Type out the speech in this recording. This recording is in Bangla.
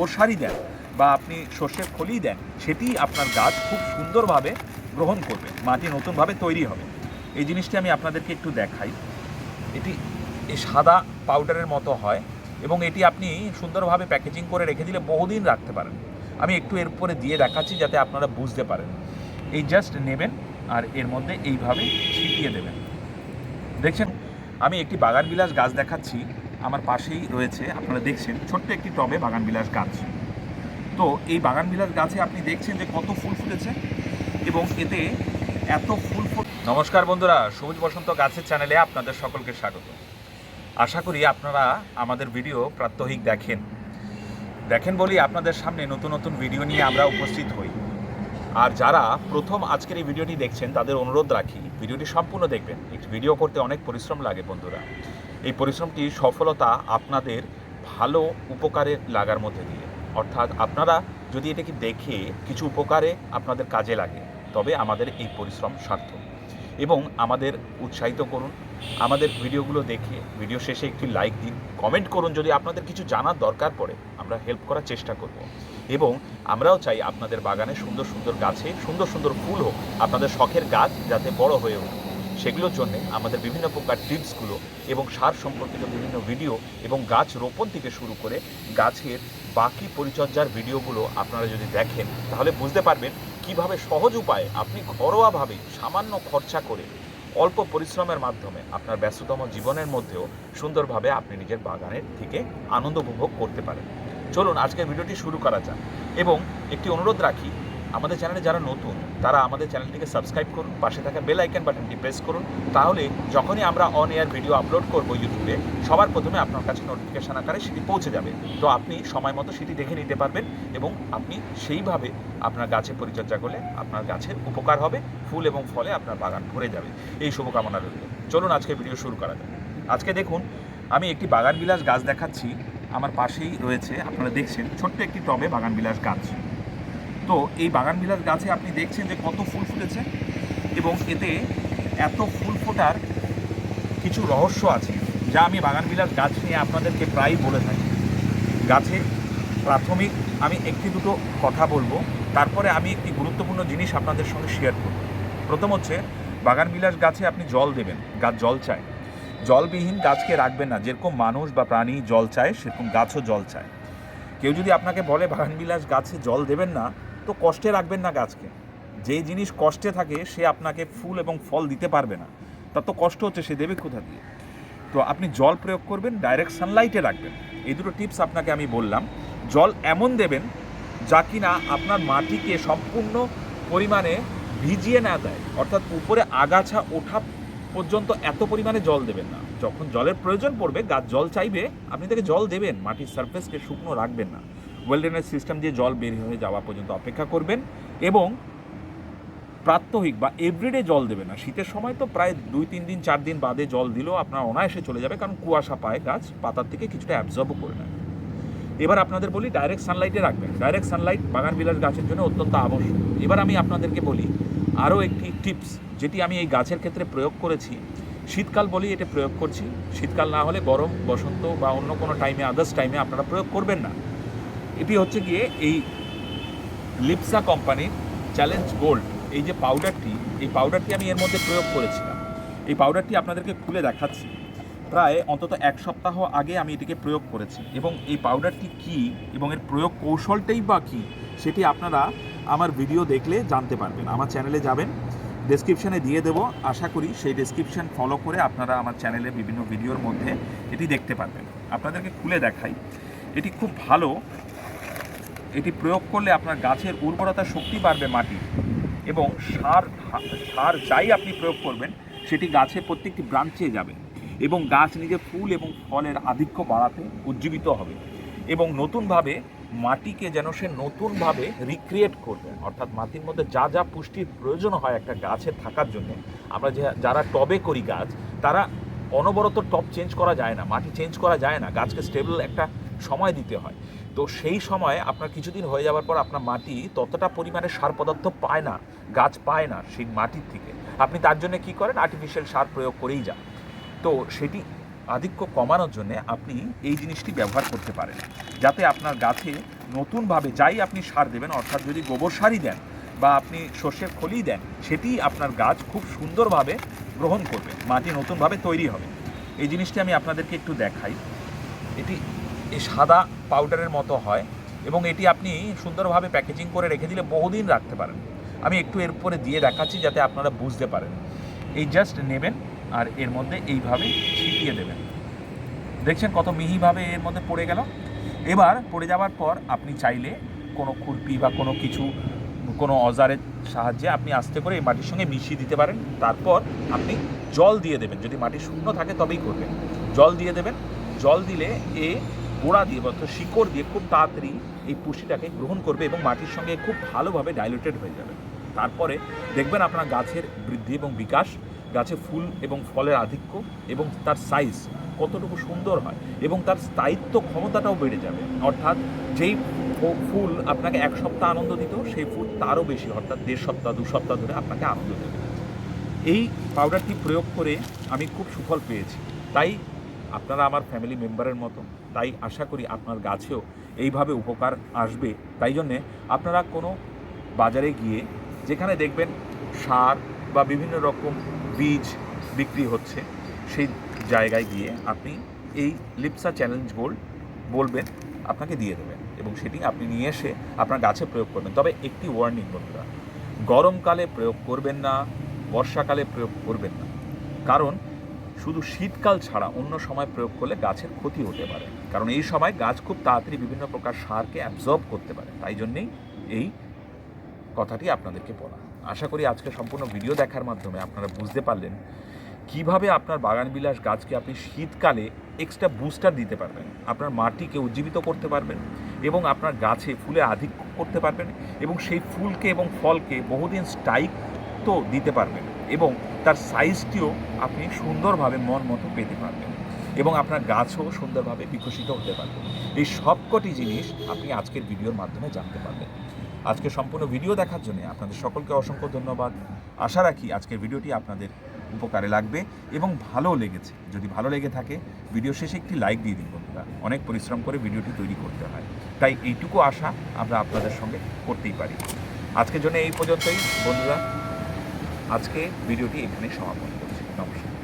প্রসারি দেন বা আপনি সর্ষের খলি দেন সেটি আপনার গাছ খুব সুন্দরভাবে গ্রহণ করবে, মাটি নতুনভাবে তৈরি হবে। এই জিনিসটি আমি আপনাদেরকে একটু দেখাই। এটি সাদা পাউডারের মতো হয় এবং এটি আপনি সুন্দরভাবে প্যাকেজিং করে রেখে দিলে বহুদিন রাখতে পারেন। আমি একটু এর উপরে দিয়ে দেখাচ্ছি যাতে আপনারা বুঝতে পারেন। এই জাস্ট নেবেন আর এর মধ্যে এইভাবে ছিটিয়ে দেবেন। দেখছেন, আমি একটি বাগান বিলাস গাছ দেখাচ্ছি। আমার পাশেই রয়েছে, আপনারা দেখছেন, ছোট্ট একটি টবে বাগান বিলাস গাছ। তো এই বাগান বিলাস গাছে আপনি দেখছেন যে কত ফুল ফুটেছে এবং এতে এত ফুল ফুট নমস্কার বন্ধুরা, সবুজ বসন্ত গাছের চ্যানেলে আপনাদের সকলকে স্বাগত। আশা করি আপনারা আমাদের ভিডিও প্রাত্যহিক দেখেন। দেখেন বলি আপনাদের সামনে নতুন নতুন ভিডিও নিয়ে আমরা উপস্থিত হই। আর যারা প্রথম আজকের এই ভিডিওটি দেখছেন, তাদের অনুরোধ রাখি, ভিডিওটি সম্পূর্ণ দেখবেন। একটি ভিডিও করতে অনেক পরিশ্রম লাগে বন্ধুরা। এই পরিশ্রমটি সফলতা আপনাদের ভালো উপকারে লাগার মধ্যে দিয়ে। অর্থাৎ আপনারা যদি এটাকে দেখে কিছু উপকারে আপনাদের কাজে লাগে, তবে আমাদের এই পরিশ্রম সার্থক। এবং আমাদের উৎসাহিত করুন, আমাদের ভিডিওগুলো দেখে, ভিডিও শেষে একটি লাইক দিন কমেন্ট করুন যদি আপনাদের কিছু জানার দরকার পড়ে, আমরা হেল্প করার চেষ্টা করব। এবং আমরাও চাই আপনাদের বাগানে সুন্দর সুন্দর গাছে সুন্দর সুন্দর ফুল হোক, আপনাদের শখের গাছ যাতে বড় হয়ে ওঠে। সেগুলোর জন্য আমাদের বিভিন্ন প্রকার টিপসগুলো এবং সার সম্পর্কিত বিভিন্ন ভিডিও এবং গাছ রোপণ থেকে শুরু করে গাছের বাকি পরিচর্যার ভিডিওগুলো আপনারা যদি দেখেন, তাহলে বুঝতে পারবেন কীভাবে সহজ উপায়ে আপনি ঘরোয়াভাবে সামান্য খরচা করে অল্প পরিশ্রমের মাধ্যমে আপনার ব্যস্ততম জীবনের মধ্যেও সুন্দরভাবে আপনি নিজের বাগানের থেকে আনন্দ উপভোগ করতে পারেন। চলুন আজকের ভিডিওটি শুরু করা যাক এবং একটি অনুরোধ রাখি আমাদের চ্যানেলে যারা নতুন, তারা আমাদের চ্যানেলটিকে সাবস্ক্রাইব করুন, পাশে থাকা বেল আইকন বাটনটি প্রেস করুন, তাহলে যখনই আমরা অন এয়ার ভিডিও আপলোড করব ইউটিউবে সবার প্রথমে আপনার কাছে নোটিফিকেশন আকারে সেটি পৌঁছে যাবে। তো আপনি সময় মতো সেটি দেখে নিতে পারবেন এবং আপনি সেইভাবে আপনার গাছের পরিচর্যা করলে আপনার গাছের উপকার হবে, ফুল এবং ফলে আপনার বাগান ভরে যাবে। এই শুভকামনা রইল। চলুন আজকে ভিডিও শুরু করা যাক। আজকে দেখুন, আমি একটি বাগান বিলাস গাছ দেখাচ্ছি। আমার পাশেই রয়েছে, আপনারা দেখছেন, ছোট্ট একটি টবে বাগান বিলাস গাছ। তো এই বাগান বিলাস গাছে আপনি দেখছেন যে কত ফুল ফুটেছে এবং এতে এত ফুল ফোটার কিছু রহস্য আছে, যা আমি বাগান বিলাস গাছ নিয়ে আপনাদেরকে প্রায়ই বলে থাকি। গাছে প্রাথমিক আমি একটি দুটো কথা বলব, তারপরে আমি একটি গুরুত্বপূর্ণ জিনিস আপনাদের সঙ্গে শেয়ার করব। প্রথম হচ্ছে, বাগান বিলাস গাছে আপনি জল দেবেন গাছ জল চায়। জলবিহীন গাছকে রাখবেন না, যেরকম মানুষ বা প্রাণী জল চায়, সেরকম গাছও জল চায়। কেউ যদি আপনাকে বলে বাগান বিলাস গাছে জল দেবেন না তো কষ্টে রাখবেন না গাছকে। যেই জিনিস কষ্টে থাকে, সে আপনাকে ফুল এবং ফল দিতে পারবে না। তার তো কষ্ট হচ্ছে, সে দেবে কোথা দিয়ে? তো আপনি জল প্রয়োগ করবেন ডাইরেক্ট সানলাইটে রাখবেন। এই দুটো টিপস আপনাকে আমি বললাম। জল এমন দেবেন, যা কিনা আপনার মাটিকে সম্পূর্ণ পরিমাণে ভিজিয়ে না দেয়। অর্থাৎ উপরে আগাছা ওঠা পর্যন্ত এত পরিমাণে জল দেবেন না। যখন জলের প্রয়োজন পড়বে, গাছ জল চাইবে, আপনি তাকে জল দেবেন, মাটির সারফেসকে শুকনো রাখবেন না। ওয়েলডেনের সিস্টেম দিয়ে জল বের হয়ে যাওয়া পর্যন্ত অপেক্ষা করবেন এবং প্রাত্যহিক বা এভরিডে জল দেবে না শীতের সময় তো প্রায় দুই, তিন দিন, চার দিন বাদে জল দিলেও আপনার অনায়াসে চলে যাবে, কারণ কুয়াশা পায় গাছ পাতার থেকে কিছুটা অ্যাবজর্বও করে নেয়। এবার আপনাদের বলি ডাইরেক্ট সানলাইটে রাখবেন। ডাইরেক্ট সানলাইট বাগান বিলাস গাছের জন্য অত্যন্ত আবশ্যক। এবার আমি আপনাদেরকে বলি, আরও একটি টিপস যেটি আমি এই গাছের ক্ষেত্রে প্রয়োগ করেছি। শীতকাল বলি এটা প্রয়োগ করছি। শীতকাল না হলে গরম, বসন্ত বা অন্য কোনো টাইমে আদার্স টাইমে আপনারা প্রয়োগ করবেন না। এটি হচ্ছে গিয়ে এই লিপসা কোম্পানির চ্যালেঞ্জ গোল্ড এই যে পাউডারটি এই পাউডারটি আমি এর মধ্যে প্রয়োগ করেছিলাম। এই পাউডারটি আপনাদেরকে খুলে দেখাচ্ছি। প্রায় অন্তত এক সপ্তাহ আগে আমি এটিকে প্রয়োগ করেছি এবং এই পাউডারটি কি এবং এর প্রয়োগ কৌশলটাই বা কী সেটি আপনারা আমার ভিডিও দেখলে জানতে পারবেন। আমার চ্যানেলে যাবেন ডেসক্রিপশানে দিয়ে দেবো। আশা করি সেই ডেসক্রিপশান ফলো করে আপনারা আমার চ্যানেলে বিভিন্ন ভিডিওর মধ্যে এটি দেখতে পারবেন। আপনাদেরকে খুলে দেখাই। এটি খুব ভালো এটি প্রয়োগ করলে আপনার গাছের উর্বরতা শক্তি বাড়বে মাটির। এবং সার সার যাই আপনি প্রয়োগ করবেন, সেটি গাছের প্রত্যেকটি ব্রাঞ্চে যাবে। এবং গাছ নিজে ফুল এবং ফলের আধিক্য বাড়াতে উজ্জীবিত হবে। এবং নতুনভাবে মাটিকে যেন সে নতুনভাবে রিক্রিয়েট করবে। অর্থাৎ মাটির মধ্যে যা যা পুষ্টির প্রয়োজন হয় একটা গাছের থাকার জন্য। আমরা যে যারা টবে করি গাছ, তারা অনবরত টপ চেঞ্জ করা যায় না, মাটি চেঞ্জ করা যায় না। গাছকে স্টেবল একটা সময় দিতে হয়। তো সেই সময় আপনার কিছুদিন হয়ে যাওয়ার পর আপনার মাটি ততটা পরিমাণে সার পদার্থ পায় না, গাছ পায় না সেই মাটির থেকে। আপনি তার জন্য কি করেন? আর্টিফিশিয়াল সার প্রয়োগ করেই যান। তো সেটি আধিক্য কমানোর জন্য আপনি এই জিনিসটি ব্যবহার করতে পারেন, যাতে আপনার গাছে নতুনভাবে যাই আপনি সার দেবেন, অর্থাৎ যদি গোবর সারই দেন বা আপনি সর্ষের খলি দেন, সেটি আপনার গাছ খুব সুন্দরভাবে গ্রহণ করবে, মাটি নতুনভাবে তৈরি হবে। এই জিনিসটি আমি আপনাদেরকে একটু দেখাই। এটি এই সাদা পাউডারের মতো হয় এবং এটি আপনি সুন্দরভাবে প্যাকেজিং করে রেখে দিলে বহুদিন রাখতে পারেন। আমি একটু এর উপরে দিয়ে দেখাচ্ছি যাতে আপনারা বুঝতে পারেন। এই জাস্ট নেবেন আর এর মধ্যে এইভাবে ছিটিয়ে দেবেন। দেখছেন কত মিহিভাবে এর মধ্যে পড়ে গেল? এবার পড়ে যাওয়ার পর আপনি চাইলে কোনো খুরপি বা কোনো কিছু, কোনো অজারের সাহায্যে আপনি আস্তে করে এই মাটির সঙ্গে মিশিয়ে দিতে পারেন। তারপর আপনি জল দিয়ে দেবেন। যদি মাটি শুকনো থাকে তবেই করবেন। জল দিয়ে দেবেন। জল দিলে এ গোড়া দিয়ে অর্থাৎ শিকড় দিয়ে খুব তাড়াতাড়ি এই পুষ্টিটাকে গ্রহণ করবে এবং মাটির সঙ্গে খুব ভালোভাবে ডাইলুটেড হয়ে যাবে। তারপরে দেখবেন আপনার গাছের বৃদ্ধি এবং বিকাশ, গাছে ফুল এবং ফলের আধিক্য এবং তার সাইজ কতটুকু সুন্দর হয় এবং তার স্থায়িত্ব ক্ষমতাটাও বেড়ে যাবে। অর্থাৎ যেই ফুল আপনাকে এক সপ্তাহ আনন্দ দিত, সেই ফুল তারও বেশি, অর্থাৎ দেড় সপ্তাহ, দু সপ্তাহ ধরে আপনাকে আনন্দ দেবে। এই পাউডারটি প্রয়োগ করে আমি খুব সুফল পেয়েছি। তাই আপনারা আমার ফ্যামিলি মেম্বারের মতো তাই আশা করি আপনার গাছেও এইভাবে উপকার আসবে। তাই জন্যে আপনারা কোনো বাজারে গিয়ে যেখানে দেখবেন সার বা বিভিন্ন রকম বীজ বিক্রি হচ্ছে, সেই জায়গায় গিয়ে আপনি এই লিপসা চ্যালেঞ্জ গোল্ড বলবেন, আপনাকে দিয়ে দেবেন এবং সেটি আপনি নিয়ে এসে আপনার গাছে প্রয়োগ করবেন। তবে একটি ওয়ার্নিং বন্ধুরা, গরমকালে প্রয়োগ করবেন না, বর্ষাকালে প্রয়োগ করবেন না। কারণ শুধু শীতকাল ছাড়া অন্য সময় প্রয়োগ করলে গাছের ক্ষতি হতে পারে। কারণ এই সময় গাছ খুব তাড়াতাড়ি বিভিন্ন প্রকার সারকে অ্যাবজর্ব করতে পারে। তাই জন্যেই এই কথাটি আপনাদেরকে বলা। আশা করি আজকে সম্পূর্ণ ভিডিও দেখার মাধ্যমে আপনারা বুঝতে পারলেন কীভাবে আপনার বাগান বিলাস গাছকে আপনি শীতকালে এক্সট্রা বুস্টার দিতে পারবেন। আপনার মাটিকে উজ্জীবিত করতে পারবেন এবং আপনার গাছে ফুলে আধিক্য করতে পারবেন এবং সেই ফুলকে এবং ফলকে বহুদিন স্থায়িত্ব দিতে পারবেন। এবং তার সাইজটিও আপনি সুন্দরভাবে মন মতো পেতে পারবেন। এবং আপনার গাছও সুন্দরভাবে বিকশিত হতে পারবে। এই সবকটি জিনিস আপনি আজকের ভিডিওর মাধ্যমে জানতে পারবেন। আজকে সম্পূর্ণ ভিডিও দেখার জন্য আপনাদের সকলকে অসংখ্য ধন্যবাদ। আশা রাখি আজকের ভিডিওটি আপনাদের উপকারে লাগবে এবং ভালো লেগেছে। যদি ভালো লেগে থাকে ভিডিও শেষে একটি লাইক দিয়ে দিন বন্ধুরা। অনেক পরিশ্রম করে ভিডিওটি তৈরি করতে হয়। তাই এইটুকু আশা আমরা আপনাদের সঙ্গে করতেই পারি। আজকের জন্য এই পর্যন্তই। বন্ধুরা আজকে ভিডিওটি এখানে সমাপন করছি। নমস্কার।